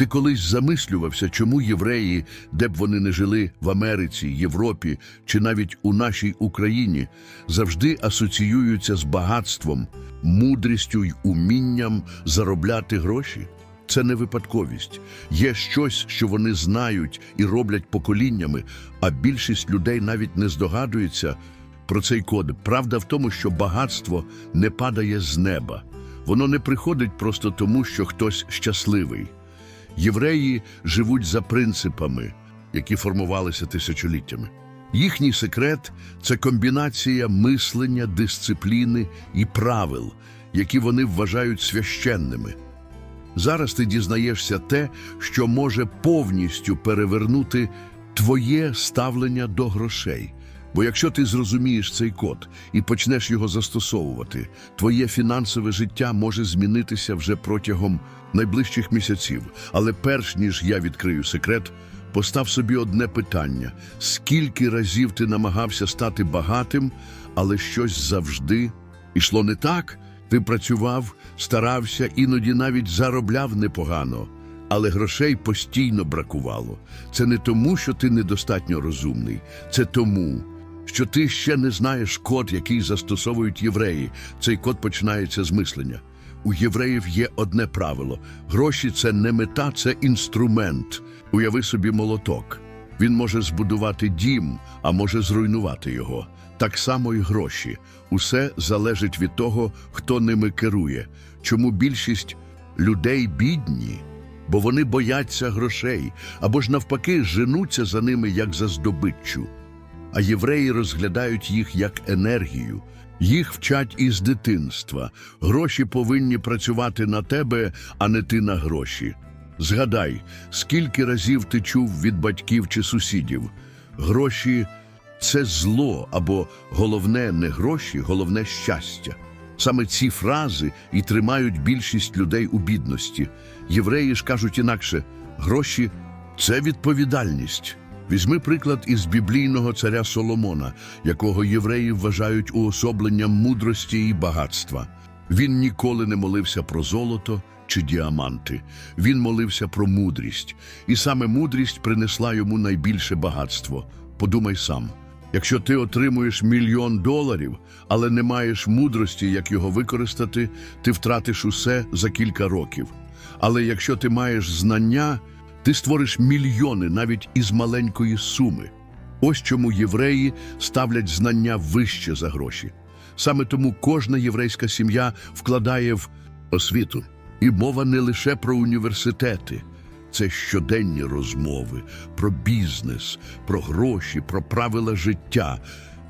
Ти колись замислювався, чому євреї, де б вони не жили в Америці, Європі чи навіть у нашій Україні, завжди асоціюються з багатством, мудрістю й умінням заробляти гроші? Це не випадковість. Є щось, що вони знають і роблять поколіннями, а більшість людей навіть не здогадується про цей код. Правда в тому, що багатство не падає з неба. Воно не приходить просто тому, що хтось щасливий. Євреї живуть за принципами, які формувалися тисячоліттями. Їхній секрет це комбінація мислення, дисципліни і правил, які вони вважають священними. Зараз ти дізнаєшся те, що може повністю перевернути твоє ставлення до грошей. Бо якщо ти зрозумієш цей код і почнеш його застосовувати, твоє фінансове життя може змінитися вже протягом найближчих місяців. Але перш ніж я відкрию секрет, постав собі одне питання: скільки разів ти намагався стати багатим, але щось завжди йшло не так? Ти працював, старався, іноді навіть заробляв непогано, але грошей постійно бракувало. Це не тому, що ти недостатньо розумний, це тому, що ти ще не знаєш код, який застосовують євреї. Цей код починається з мислення. У євреїв є одне правило: гроші це не мета, це інструмент. Уяви собі молоток. Він може збудувати дім, а може зруйнувати його. Так само і гроші. Усе залежить від того, хто ними керує. Чому більшість людей бідні? Бо вони бояться грошей, або ж навпаки женуться за ними як за здобиччю. А євреї розглядають їх як енергію. Їх вчать із дитинства. Гроші повинні працювати на тебе, а не ти на гроші. Згадай, скільки разів ти чув від батьків чи сусідів. Гроші це зло, або головне не гроші, головне щастя. Саме ці фрази і тримають більшість людей у бідності. Євреї ж кажуть інакше: гроші це відповідальність. Візьми приклад із біблійного царя Соломона, якого євреї вважають уособленням мудрості і багатства. Він ніколи не молився про золото чи діаманти. Він молився про мудрість, і саме мудрість принесла йому найбільше багатство. Подумай сам. Якщо ти отримуєш мільйон доларів, але не маєш мудрості, як його використати, ти втратиш усе за кілька років. Але якщо ти маєш знання, ти створиш мільйони навіть із маленької суми. Ось чому євреї ставлять знання вище за гроші. Саме тому кожна єврейська сім'я вкладає в освіту. І мова не лише про університети. Це щоденні розмови про бізнес, про гроші, про правила життя.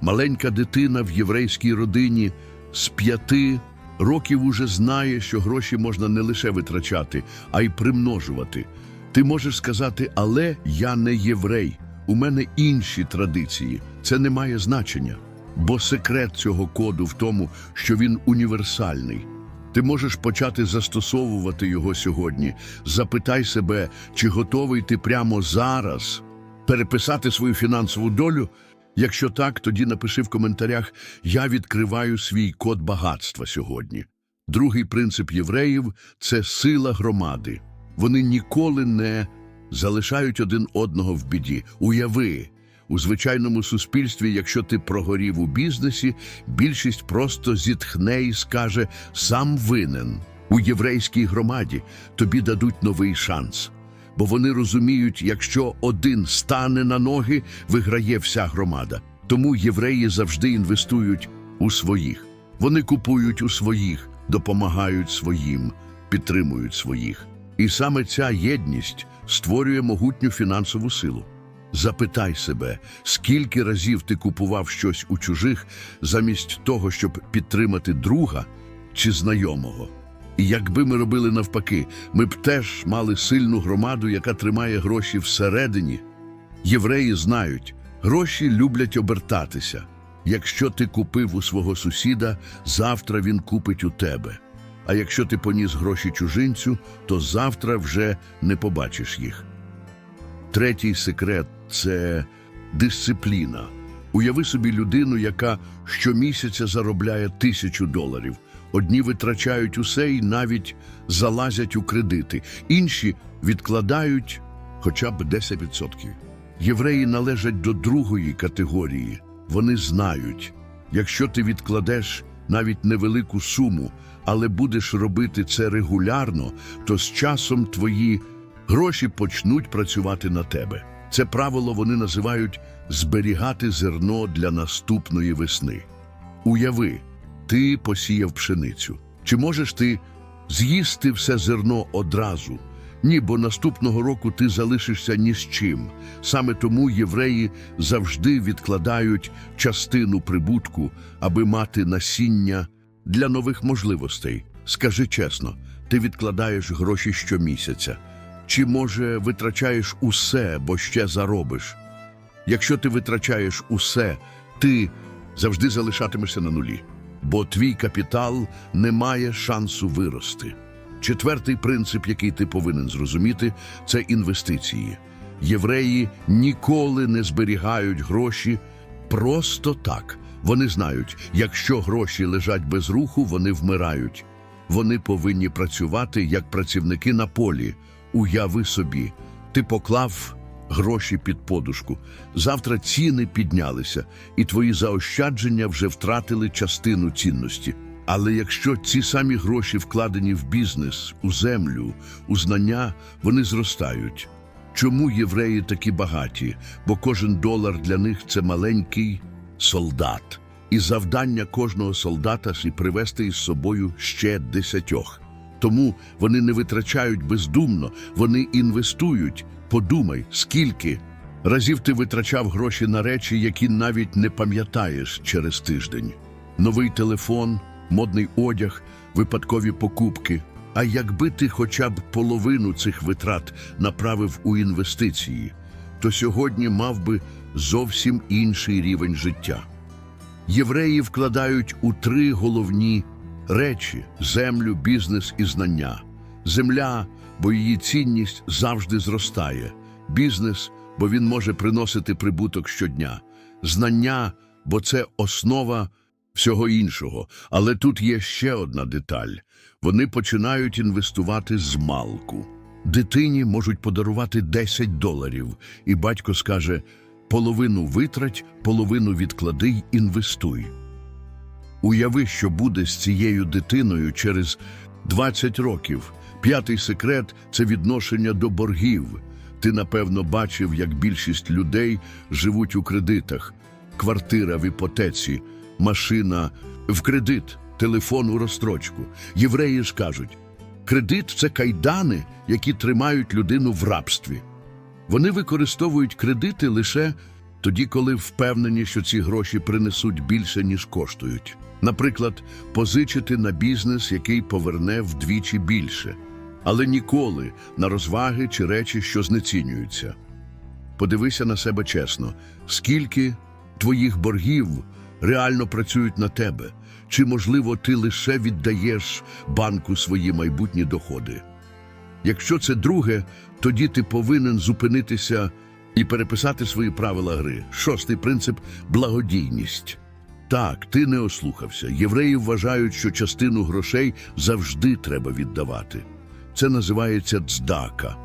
Маленька дитина в єврейській родині з п'яти років уже знає, що гроші можна не лише витрачати, а й примножувати. Ти можеш сказати, але я не єврей, у мене інші традиції. Це не має значення, бо секрет цього коду в тому, що він універсальний. Ти можеш почати застосовувати його сьогодні. Запитай себе, чи готовий ти прямо зараз переписати свою фінансову долю. Якщо так, тоді напиши в коментарях Я відкриваю свій код багатства сьогодні. Другий принцип євреїв це сила громади. Вони ніколи не залишають один одного в біді. Уяви, у звичайному суспільстві, якщо ти прогорів у бізнесі, більшість просто зітхне і скаже сам винен. У єврейській громаді тобі дадуть новий шанс. Бо вони розуміють, якщо один стане на ноги, виграє вся громада. Тому євреї завжди інвестують у своїх. Вони купують у своїх, допомагають своїм, підтримують своїх. І саме ця єдність створює могутню фінансову силу. Запитай себе, скільки разів ти купував щось у чужих замість того, щоб підтримати друга чи знайомого. І якби ми робили навпаки, ми б теж мали сильну громаду, яка тримає гроші всередині. Євреї знають, гроші люблять обертатися. Якщо ти купив у свого сусіда, завтра він купить у тебе. А якщо ти поніс гроші чужинцю, то завтра вже не побачиш їх. Третій секрет це дисципліна. Уяви собі людину, яка щомісяця заробляє тисячу доларів. Одні витрачають усе і навіть залазять у кредити, інші відкладають хоча б 10%. Євреї належать до другої категорії. Вони знають, якщо ти відкладеш навіть невелику суму, але будеш робити це регулярно, то з часом твої гроші почнуть працювати на тебе. Це правило вони називають зберігати зерно для наступної весни. Уяви, ти посіяв пшеницю. Чи можеш ти з'їсти все зерно одразу? Ні, бо наступного року ти залишишся ні з чим. Саме тому євреї завжди відкладають частину прибутку, аби мати насіння для нових можливостей. Скажи чесно, ти відкладаєш гроші щомісяця. Чи, може, витрачаєш усе, бо ще заробиш? Якщо ти витрачаєш усе, ти завжди залишатимешся на нулі, бо твій капітал не має шансу вирости. Четвертий принцип, який ти повинен зрозуміти, це інвестиції. Євреї ніколи не зберігають гроші просто так. Вони знають, якщо гроші лежать без руху, вони вмирають. Вони повинні працювати як працівники на полі. Уяви собі, ти поклав гроші під подушку. Завтра ціни піднялися, і твої заощадження вже втратили частину цінності. Але якщо ці самі гроші вкладені в бізнес, у землю, у знання, вони зростають. Чому євреї такі багаті? Бо кожен долар для них це маленький солдат. І завдання кожного солдата – привести із собою ще десятьох. Тому вони не витрачають бездумно, вони інвестують. Подумай, скільки разів ти витрачав гроші на речі, які навіть не пам'ятаєш через тиждень. Новий телефон, модний одяг, випадкові покупки. А якби ти хоча б половину цих витрат направив у інвестиції, то сьогодні мав би зовсім інший рівень життя. Євреї вкладають у три головні речі: землю, бізнес і знання. Земля, бо її цінність завжди зростає. Бізнес, бо він може приносити прибуток щодня. Знання, бо це основа всього іншого. Але тут є ще одна деталь. Вони починають інвестувати з малку. Дитині можуть подарувати 10 доларів, і батько скаже: половину витрать, половину відклади інвестуй. Уяви, що буде з цією дитиною через 20 років. П'ятий секрет це відношення до боргів. Ти, напевно, бачив, як більшість людей живуть у кредитах: квартира в іпотеці, машина в кредит, телефон у розстрочку. Євреї ж кажуть, кредит це кайдани, які тримають людину в рабстві. Вони використовують кредити лише тоді, коли впевнені, що ці гроші принесуть більше, ніж коштують. Наприклад, позичити на бізнес, який поверне вдвічі більше, але ніколи на розваги чи речі, що знецінюються. Подивися на себе чесно, скільки твоїх боргів реально працюють на тебе, чи, можливо, ти лише віддаєш банку свої майбутні доходи. Якщо це друге, тоді ти повинен зупинитися і переписати свої правила гри. Шостий принцип благодійність. Так, ти не ослухався. Євреї вважають, що частину грошей завжди треба віддавати. Це називається цдака.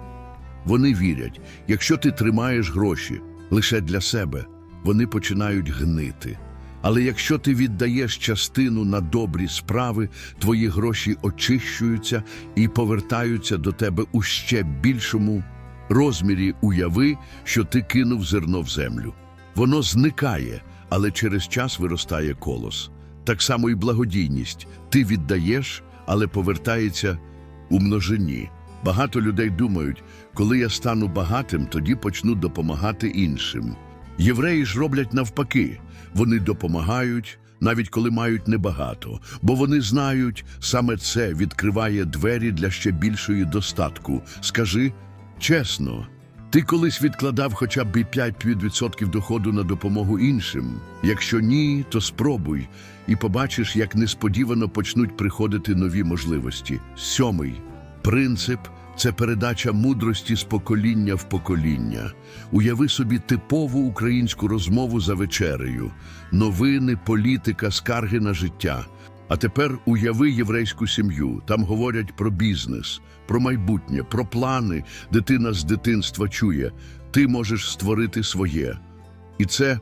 Вони вірять, якщо ти тримаєш гроші лише для себе, вони починають гнити. Але якщо ти віддаєш частину на добрі справи, твої гроші очищуються і повертаються до тебе у ще більшому розмірі уяви, що ти кинув зерно в землю. Воно зникає, але через час виростає колос. Так само і благодійність. Ти віддаєш, але повертається у множині. Багато людей думають, коли я стану багатим, тоді почну допомагати іншим. Євреї ж роблять навпаки. Вони допомагають, навіть коли мають небагато, бо вони знають, саме це відкриває двері для ще більшої достатку. Скажи чесно, ти колись відкладав хоча б 5% доходу на допомогу іншим? Якщо ні, то спробуй і побачиш, як несподівано почнуть приходити нові можливості. Сьомий принцип це передача мудрості з покоління в покоління. Уяви собі типову українську розмову за вечерею, новини, політика, скарги на життя. А тепер уяви єврейську сім'ю. Там говорять про бізнес, про майбутнє, про плани. Дитина з дитинства чує. Ти можеш створити своє. І це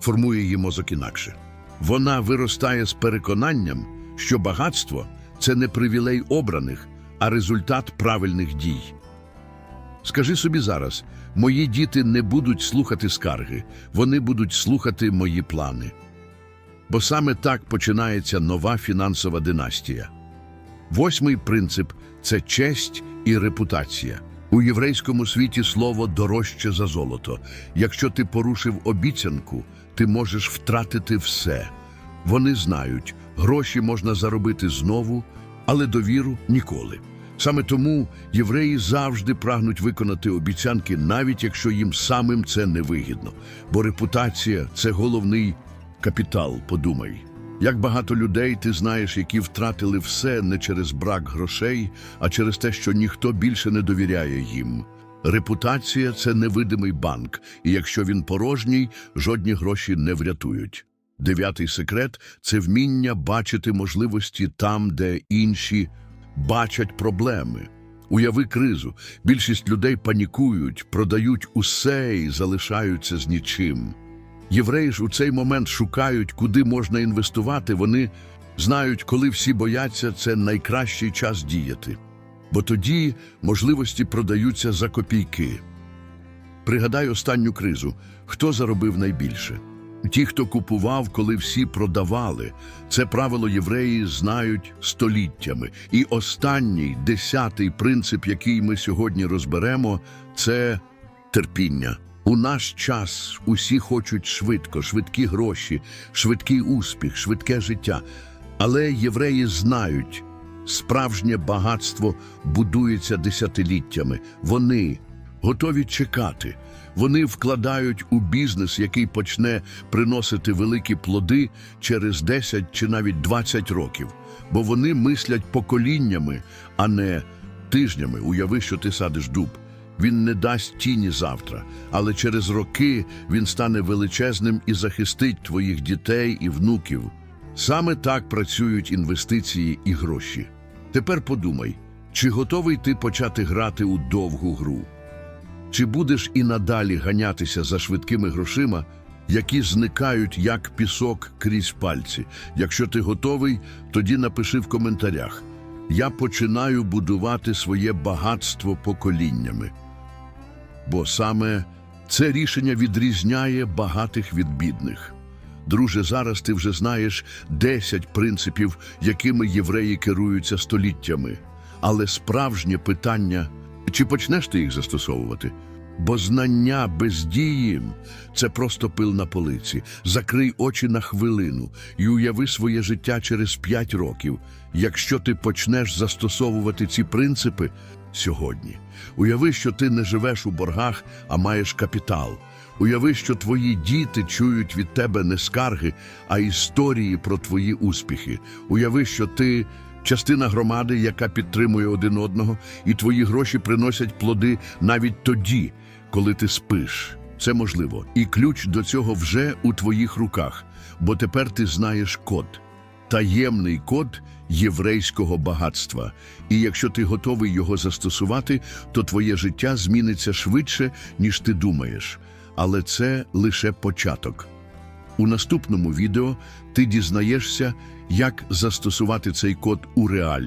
формує її мозок інакше. Вона виростає з переконанням, що багатство це не привілей обраних, а результат правильних дій. Скажи собі зараз, мої діти не будуть слухати скарги, вони будуть слухати мої плани. Бо саме так починається нова фінансова династія. Восьмий принцип це честь і репутація. У єврейському світі слово дорожче за золото. Якщо ти порушив обіцянку, ти можеш втратити все. Вони знають, гроші можна заробити знову, але довіру ніколи. Саме тому євреї завжди прагнуть виконати обіцянки, навіть якщо їм самим це не вигідно. Бо репутація це головний капітал, подумай. Як багато людей ти знаєш, які втратили все не через брак грошей, а через те, що ніхто більше не довіряє їм. Репутація це невидимий банк, і якщо він порожній, жодні гроші не врятують. Дев'ятий секрет це вміння бачити можливості там, де інші бачать проблеми. Уяви кризу. Більшість людей панікують, продають усе і залишаються з нічим. Євреї ж у цей момент шукають, куди можна інвестувати. Вони знають, коли всі бояться, це найкращий час діяти. Бо тоді можливості продаються за копійки. Пригадай останню кризу. Хто заробив найбільше? Ті, хто купував, коли всі продавали. Це правило євреї знають століттями. І останній, десятий принцип, який ми сьогодні розберемо, це терпіння. У наш час усі хочуть швидко, швидкі гроші, швидкий успіх, швидке життя. Але євреї знають, справжнє багатство будується десятиліттями. Вони готові чекати. Вони вкладають у бізнес, який почне приносити великі плоди через 10 чи навіть 20 років. Бо вони мислять поколіннями, а не тижнями. Уяви, що ти садиш дуб. Він не дасть тіні завтра, але через роки він стане величезним і захистить твоїх дітей і внуків. Саме так працюють інвестиції і гроші. Тепер подумай, чи готовий ти почати грати у довгу гру? Чи будеш і надалі ганятися за швидкими грошима, які зникають як пісок крізь пальці? Якщо ти готовий, тоді напиши в коментарях. Я починаю будувати своє багатство поколіннями. Бо саме це рішення відрізняє багатих від бідних. Друже, зараз ти вже знаєш 10 принципів, якими євреї керуються століттями. Але справжнє питання чи почнеш ти їх застосовувати? Бо знання без це просто пил на полиці. Закрий очі на хвилину і уяви своє життя через 5 років, якщо ти почнеш застосовувати ці принципи сьогодні. Уяви, що ти не живеш у боргах, а маєш капітал. Уяви, що твої діти чують від тебе не скарги, а історії про твої успіхи. Уяви, що ти частина громади, яка підтримує один одного, і твої гроші приносять плоди навіть тоді, коли ти спиш. Це можливо. І ключ до цього вже у твоїх руках, бо тепер ти знаєш код. Таємний код єврейського багатства. І якщо ти готовий його застосувати, то твоє життя зміниться швидше, ніж ти думаєш. Але це лише початок. У наступному відео ти дізнаєшся, як застосувати цей код у реаль.